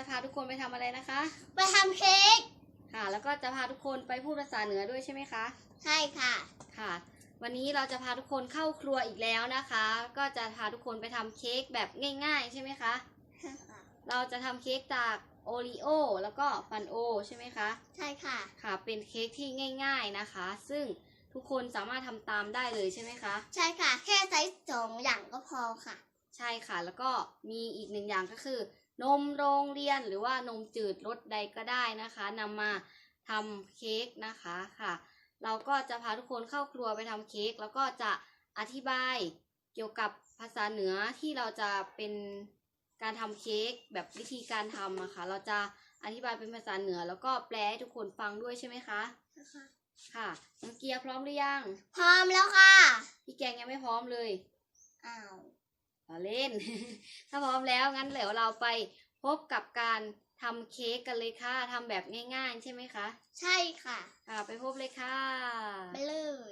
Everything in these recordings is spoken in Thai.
จะพาทุกคนไปทำอะไรนะคะ ไปทำเค้กค่ะ แล้วก็จะพาทุกคนไปพูดภาษาเหนือด้วยใช่ไหมคะ ใช่ค่ะ ค่ะ วันนี้เราจะพาทุกคนเข้าครัวอีกแล้วนะคะ ก็จะพาทุกคนไปทำเค้กแบบง่าย ๆ ใช่ไหมคะ เราจะทำเค้กจากโอรีโอแล้วก็ฟันโอใช่ไหมคะ ใช่ค่ะ ค่ะ เป็นเค้กที่ง่าย ๆนะคะ ซึ่งทุกคนสามารถทำตามได้เลยใช่ไหมคะ ใช่ค่ะ แค่ใช้สองอย่างก็พอค่ะ ใช่ค่ะ แล้วก็มีอีกหนึ่งอย่างก็คือ นมโรงเรียนหรือว่านมจืดรสใดก็ได้นะคะนำมาทำเค้กนะคะค่ะ เราก็จะพาทุกคนเข้าครัวไปทำเค้กแล้วก็จะอธิบายเกี่ยวกับภาษาเหนือที่เราจะเป็นการทำเค้กแบบวิธีการทำอะค่ะ เราจะอธิบายเป็นภาษาเหนือ แล้วก็แปลให้ทุกคนฟังด้วยใช่ไหมคะค่ะน้องเกียร์พร้อมหรือยัง พร้อมแล้วค่ะ พี่แกงยังไม่พร้อมเลยอ้าว เราเล่น ถ้าพร้อมแล้วงั้นเดี๋ยวเราไปพบกับการทำเค้กกันเลยค่ะทำแบบง่ายๆ ใช่ไหมคะ ใช่ค่ะค่ะ ไปพบเลยค่ะ ไปเลย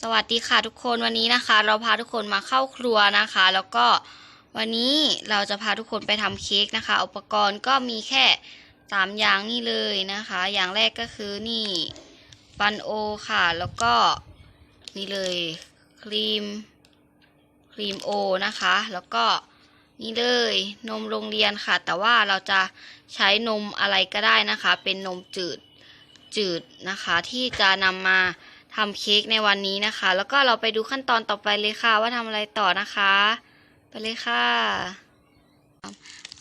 สวัสดีค่ะทุกคนวันนี้นะคะ เราพาทุกคนมาเข้าครัวนะคะ แล้วก็วันนี้เราจะพาทุกคนไปทำเค้กนะคะ อุปกรณ์ก็มีแค่สามอย่างนี่เลยนะคะ อย่างแรกก็คือนี่ปันโอค่ะ แล้วก็นี่เลยครีม ครีมโอนะคะ แล้วก็นี่เลยนมโรงเรียนค่ะ แต่ว่าเราจะใช้นมอะไรก็ได้นะคะ เป็นนมจืดจืดนะคะ ที่จะนำมาทำเค้กในวันนี้นะคะ แล้วก็เราไปดูขั้นตอนต่อไปเลยค่ะ ว่าทำอะไรต่อนะคะ ไปเลยค่ะ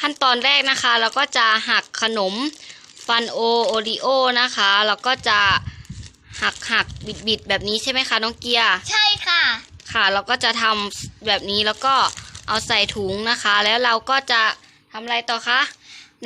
ขั้นตอนแรกนะคะ เราก็จะหักขนมฟันโอโอริโอนะคะเราก็จะหักหักบิดบิดแบบนี้ใช่ไหมคะน้องเกียร์ใช่ค่ะ ค่ะ เราก็จะทำแบบนี้แล้วก็เอาใส่ถุงนะคะ แล้วเราก็จะทำอะไรต่อคะ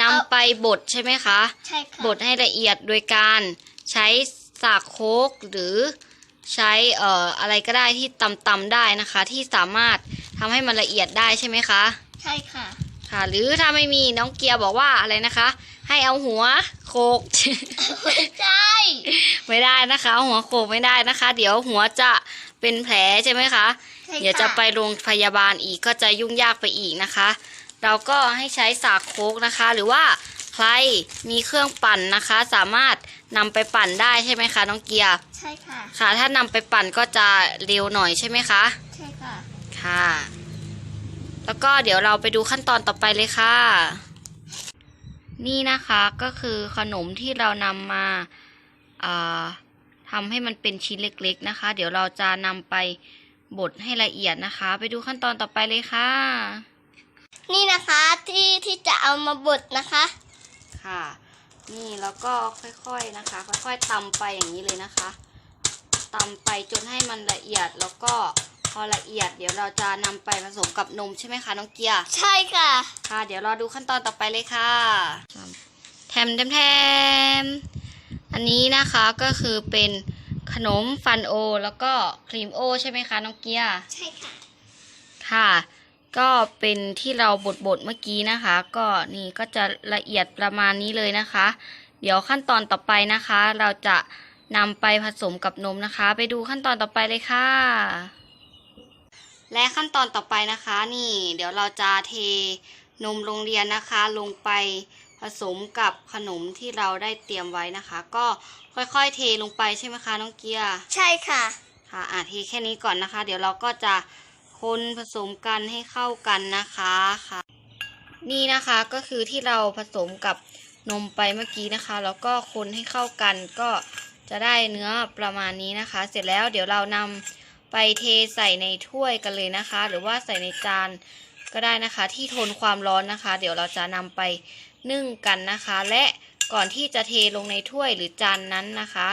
นำไปบดใช่ไหมคะใช่ค่ะบดให้ละเอียดโดยการใช้สากโคกหรือใช้เอ่ออะไรก็ได้ที่ตำๆได้นะคะ ที่สามารถทำให้มันละเอียดได้ใช่ไหมคะ ใช่ค่ะค่ะ หรือถ้าไม่มีน้องเกียร์บอกว่าอะไรนะคะ ให้เอาหัวโคกใช่ไม่ได้นะคะเอาหัวโขกไม่ได้นะคะ เดี๋ยวหัวจะเป็นแผลใช่ไหมคะ ใช่ค่เดี๋ยวจะไปโรงพยาบาลอีกก็จะยุ่งยากไปอีกนะคะ เราก็ให้ใช้สากโคกนะคะ หรือว่าใครมีเครื่องปั่นนะคะ สามารถนำไปปั่นได้ใช่ไหมคะน้องเกียร์ใช่ค่ะ ค่ะ ถ้านำไปปั่นก็จะเร็วหน่อยใช่ไหมคะ ใช่ค่ะ ค่ะ แล้วก็เดี๋ยวเราไปดูขั้นตอนต่อไปเลยค่ะ นี่นะคะก็คือขนมที่เรานำมาอ่าทำให้มันเป็นชิ้นเล็ก ๆ นะคะ เดี๋ยวเราจะนำไปบดให้ละเอียดนะคะ ไปดูขั้นตอนต่อไปเลยค่ะ นี่นะคะที่ที่จะเอามาบดนะคะ ค่ะ นี่แล้วก็ค่อยๆนะคะ ค่อยๆตำไปอย่างนี้เลยนะคะตำไปจนให้มันละเอียดแล้วก็ พอละเอียดเดี๋ยวเราจะนำไปผสมกับนมใช่ไหมคะน้องเกียร์ใช่ค่ะ ค่ะ เดี๋ยวรอดูขั้นตอนต่อไปเลยค่ะแถมแถมแถมอันนี้นะคะก็คือเป็นขนมฟันโอ แล้วก็ครีมโอ ใช่ไหมคะน้องเกียร์ใช่ค่ะ ค่ะ ก็เป็นที่เราบดบดๆเมื่อกี้นะคะ ก็นี่ก็จะละเอียดประมาณนี้เลยนะคะ เดี๋ยวขั้นตอนต่อไปนะคะ เราจะนำไปผสมกับนมนะคะ ไปดูขั้นตอนต่อไปเลยค่ะ และขั้นตอนต่อไปนะคะ นี่ เดี๋ยวเราจะเทนมโรงเรียนนะคะ ลงไปผสมกับขนมที่เราได้เตรียมไว้นะคะ ก็ค่อยๆ เทลงไปใช่ไหมคะน้องเกียร์ใช่ค่ะค่ะอะเทแค่นี้ก่อนนะคะ เดี๋ยวเราก็จะคนผสมกันให้เข้ากันนะคะค่ะ นี่นะคะก็คือที่เราผสมกับนมไปเมื่อกี้นะคะ แล้วก็คนให้เข้ากันก็จะได้เนื้อประมาณนี้นะคะ เสร็จแล้วเดี๋ยวเรานำ ไปเทใส่ในถ้วยกันเลยนะคะ หรือว่าใส่ในจานก็ได้นะคะ ที่ทนความร้อนนะคะ เดี๋ยวเราจะนำไปนึ่งกันนะคะ และก่อนที่จะเทลงในถ้วยหรือจานนั้นนะคะ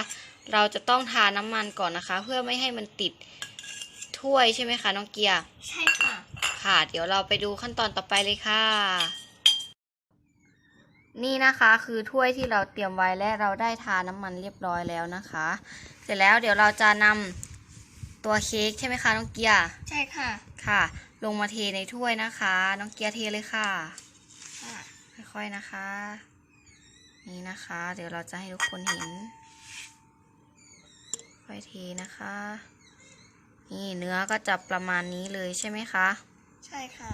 เราจะต้องทาน้ำมันก่อนนะคะ เพื่อไม่ให้มันติดถ้วยใช่ไหมคะน้องเกียร์ใช่ค่ะค่ะ เดี๋ยวเราไปดูขั้นตอนต่อไปเลยค่ะ นี่นะคะคือถ้วยที่เราเตรียมไว้และเราได้ทาน้ำมันเรียบร้อยแล้วนะคะ เสร็จแล้วเดี๋ยวเราจะนำ ตัวเค้กใช่ไหมคะน้องเกียร์ใช่ค่ะ ค่ะ ลงมาเทในถ้วยนะคะ น้องเกียร์เทเลยค่ะค่ะ ค่อยๆนะคะ นี่นะคะ เดี๋ยวเราจะให้ทุกคนเห็น ค่อยเทนะคะ นี่เนื้อก็จะประมาณนี้เลยใช่ไหมคะ ใช่ค่ะ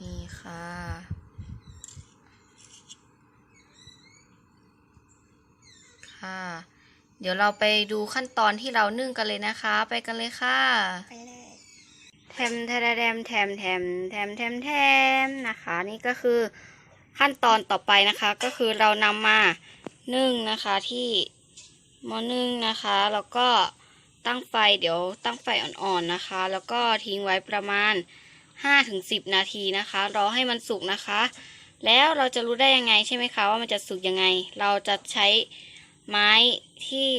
นี่ค่ะค่ะ เดี๋ยวเราไปดูขั้นตอนที่เรานึ่งกันเลยนะคะ ไปกันเลยค่ะไปเลยแถมแถมแถมแถมแถมแถมแถมนะคะ นี่ก็คือขั้นตอนต่อไปนะคะ ก็คือเรานำมานึ่งนะคะที่หม้อนึ่งนะคะ แล้วก็ตั้งไฟเดี๋ยวตั้งไฟอ่อนๆนะคะ แล้วก็ทิ้งไว้ประมาณห้าถึงสิบนาทีนะคะ รอให้มันสุกนะคะ แล้วเราจะรู้ได้ยังไงใช่ไหมคะว่ามันจะสุกยังไง เราจะใช้ ไม้ที่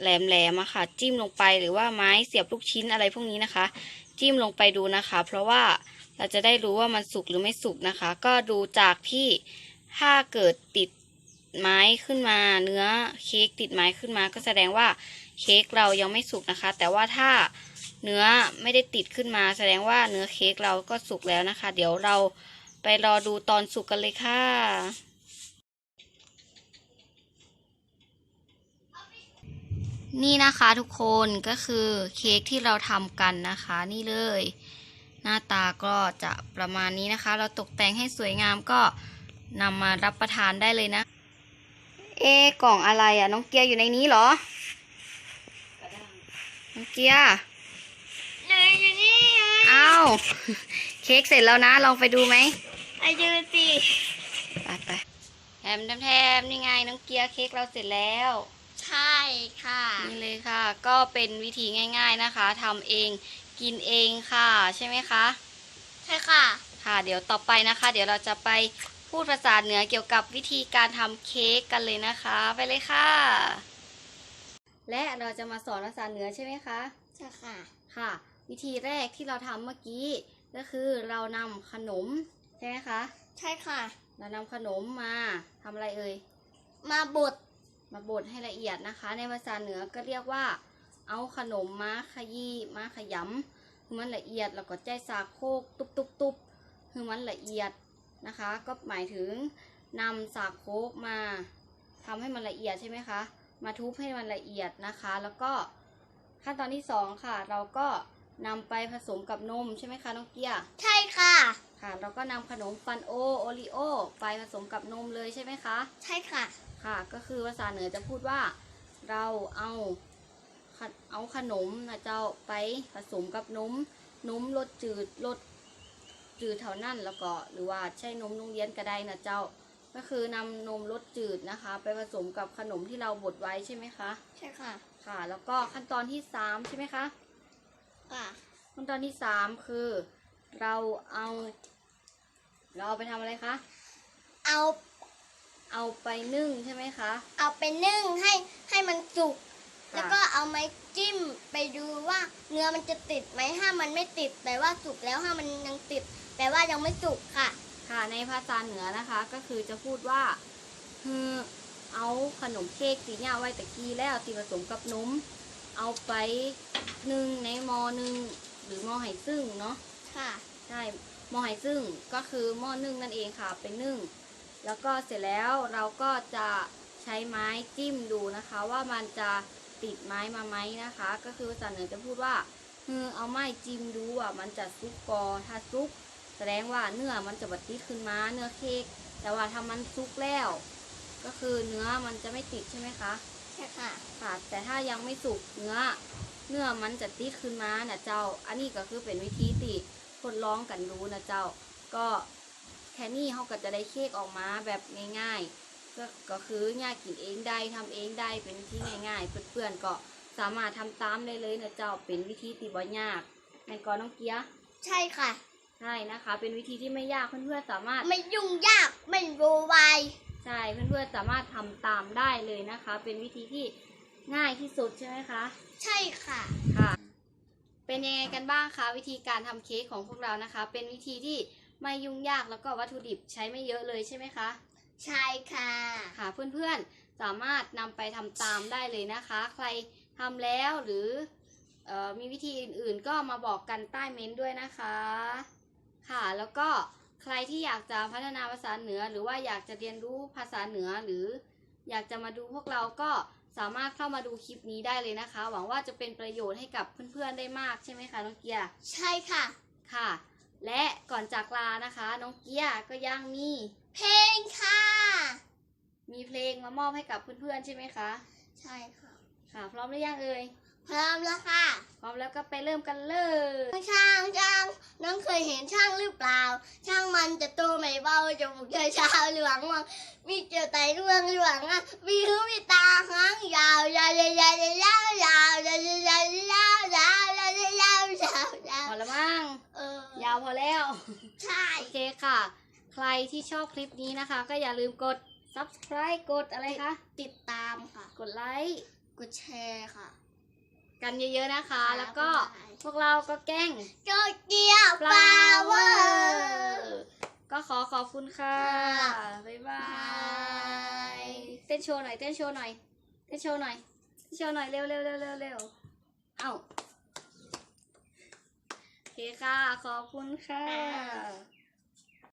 แหลมๆอะค่ะ จิ้มลงไปหรือว่าไม้เสียบลูกชิ้นอะไรพวกนี้นะคะ จิ้มลงไปดูนะคะ เพราะว่าเราจะได้รู้ว่ามันสุกหรือไม่สุกนะคะ ก็ดูจากที่ถ้าเกิดติดไม้ขึ้นมา เนื้อเค้กติดไม้ขึ้นมา ก็แสดงว่าเค้กเรายังไม่สุกนะคะ แต่ว่าถ้าเนื้อไม่ได้ติดขึ้นมา แสดงว่าเนื้อเค้กเราก็สุกแล้วนะคะ เดี๋ยวเราไปรอดูตอนสุกกันเลยค่ะ นี่นะคะทุกคนก็คือเค้กที่เราทำกันนะคะ นี่เลย หน้าตาก็จะประมาณนี้นะคะ เราตกแต่งให้สวยงามก็นำมารับประทานได้เลยนะ เอะกล่องอะไรอะ่ะ น้องเกียร์อยู่ในนี้เหรอ น้องเกียร์เนยอยู่นี่ไงอ้าวเค้กเสร็จแล้วนะ ลองไปดูไหมอายุสิไปไปแถมแถมแถมนี่ไงน้องเกียร์เค้กเราเสร็จแล้ว ใช่ค่ะ นี่เลยค่ะ ก็เป็นวิธีง่ายๆนะคะทำเองกินเองค่ะ ใช่ไหมคะ ใช่ค่ะ ค่ะ เดี๋ยวต่อไปนะคะ เดี๋ยวเราจะไปพูดภาษาเหนือเกี่ยวกับวิธีการทำเค้กกันเลยนะคะ ไปเลยค่ะ และเราจะมาสอนภาษาเหนือใช่ไหมคะใช่ค่ะ ค่ะ วิธีแรกที่เราทำเมื่อกี้ ก็คือเรานำขนมใช่ไหมคะ ใช่ค่ะ เรานำขนมมาทำอะไรเอ่ย มาบด มาบดให้ละเอียดนะคะ ในภาษาเหนือก็เรียกว่า เอาขนมมาขยี้มาขยำคือมันละเอียดแล้วก็ใจสากโคกตุบตุบตุบคือมันละเอียดนะคะ ก็หมายถึงนำสากโคกมาทำให้มันละเอียดใช่ไหมคะ มาทุบให้มันละเอียดนะคะ แล้วก็ขั้นตอนที่สองค่ะ เราก็นำไปผสมกับนมใช่ไหมคะน้องเกียร์ใช่ค่ะ ค่ะเราก็นำขนมฟันโอโอริโอไปผสมกับนมเลยใช่ไหมคะ ใช่ค่ะ ค่ะ ก็คือภาษาเหนือจะพูดว่า เราเอาขะเอาขนมนะเจ้าไปผสมกับนมนมรสจืดรสจืดเท่านั้นแล้วก็หรือว่าใช่นมโรงเรียนก็ได้นะเจ้า ก็คือนำนมรสจืดนะคะ ไปผสมกับขนมที่เราบดไว้ใช่ไหมคะ ใช่ค่ะ ค่ะ แล้วก็ขั้นตอนที่สามใช่ไหมคะ ค่ะ ขั้นตอนที่สามคือ เราเอา เราเอาไปทำอะไรคะ เอา เอาไปนึ่งใช่ไหมคะ เอาไปนึ่งให้ให้มันสุก ค่ะ แล้วก็เอาไม้จิ้มไปดูว่าเนื้อมันจะติดไหมถ้ามันไม่ติดแปลว่าสุกแล้วถ้ามันยังติดแปลว่ายังไม่สุกค่ะ ค่ะ ในภาษาเหนือนะคะ ก็คือจะพูดว่าคือเอาขนมเค้กสีเนี่ยไว้ตะกี้แล้วที่ผสมกับนม เอาไปนึ่งในหม้อนึ่งหรือหม้อไหซึ่งเนาะ ค่ะใช่หม้อไหซึ่งก็คือหม้อนึ่งนั่นเองค่ะเป็นนึ่ง แล้วก็เสร็จแล้วเราก็จะใช้ไม้จิ้มดูนะคะ ว่ามันจะติดไม้มาไหมนะคะ ก็คือภาษาเหนือจะพูดว่าคือเอาไม้จิ้มดูว่ามันจะซุกกอถ้าซุก แสดงว่าเนื้อมันจะบัดติดขึ้นมาเนื้อเค้กแต่ว่าถ้ามันซุกแล้ว ก็คือเนื้อมันจะไม่ติดใช่ไหมคะใช่ค่ะค่ะแต่ถ้ายังไม่สุกเนื้อ เนื้อมันจะติดขึ้นมานะเจ้า อันนี้ก็คือเป็นวิธีที่ทดลองกันดูนะเจ้า ก็แค่นี้เขาก็จะได้เค้กออกมาแบบง่ายๆ ก็ก็คืออยากกินเองได้ทำเองได้เป็นวิธีง่ายๆ เพื่อนๆก็สามารถทำตามได้เลยนะเจ้า เป็นวิธีที่บ่ยากแม่นก็น้องเกียร์ใช่ค่ะใช่นะคะ เป็นวิธีที่ไม่ยากเพื่อนๆสามารถ ไม่ยุ่งยากไม่โวยวายใช่เพื่อนๆสามารถทำตามได้เลยนะคะ เป็นวิธีที่ ง่ายที่สุดใช่ไหมคะ ใช่ค่ะ ค่ะ เป็นยังไงกันบ้างคะวิธีการทำเค้กของพวกเรานะคะ เป็นวิธีที่ไม่ยุ่งยากแล้วก็วัตถุดิบใช้ไม่เยอะเลยใช่ไหมคะ ใช่ค่ะ ค่ะเพื่อนๆสามารถนำไปทำตามได้เลยนะคะ ใครทำแล้วหรือเออมีวิธีอื่นๆ ก็มาบอกกันใต้เม้นต์ด้วยนะคะ ค่ะแล้วก็ใครที่อยากจะพัฒนาภาษาเหนือ หรือว่าอยากจะเรียนรู้ภาษาเหนือหรืออยากจะมาดูพวกเราก็ สามารถเข้ามาดูคลิปนี้ได้เลยนะคะ หวังว่าจะเป็นประโยชน์ให้กับเพื่อนๆได้มากใช่ไหมคะน้องเกียร์ใช่ค่ะ ค่ะ และก่อนจากลานะคะ น้องเกียร์ก็ยังมี เพลงค่ะ มีเพลงมามอบให้กับเพื่อนๆใช่ไหมคะ ใช่ค่ะ ค่ะ พร้อมหรือยังเอ่ย พร้อมแล้วค่ะ พร้อมแล้วก็ไปเริ่มกันเลยช่างช่างน้องเคยเห็นช่างหรือเปล่า ช่างมันจะตัวไม่เบาจมูกจะชาวเหลืองมองมีเจอไตเรืองเหลืองอะมีหูมีตาหางยาวยาวยาวยาวยาวยาวยาวยาวยาวยาวยาวยาวยาวยาวยาวพอแล้วมั้งเออยาวพอแล้ว ใช่โอเคค่ะ ใครที่ชอบคลิปนี้นะคะ ก็อย่าลืมกด subscribe กดอะไรคะติดตามค่ะ กดไลค์กดแชร์ค่ะ กันเยอะๆนะคะค่ะแล้วก็บ๊ายบายพวกเราก็แกล้งโจเกียวฟลาวเวอร์ก็ขอขอบคุณค่ะค่ะบ๊ายบาบายยเต้นโชว์หน่อย เต้นโชว์หน่อย เต้นโชว์หน่อย เต้นโชว์หน่อย เร็วเร็วเร็วเร็วเร็วเอ้าโอเคค่ะ ขอบคุณค่ะค่ะ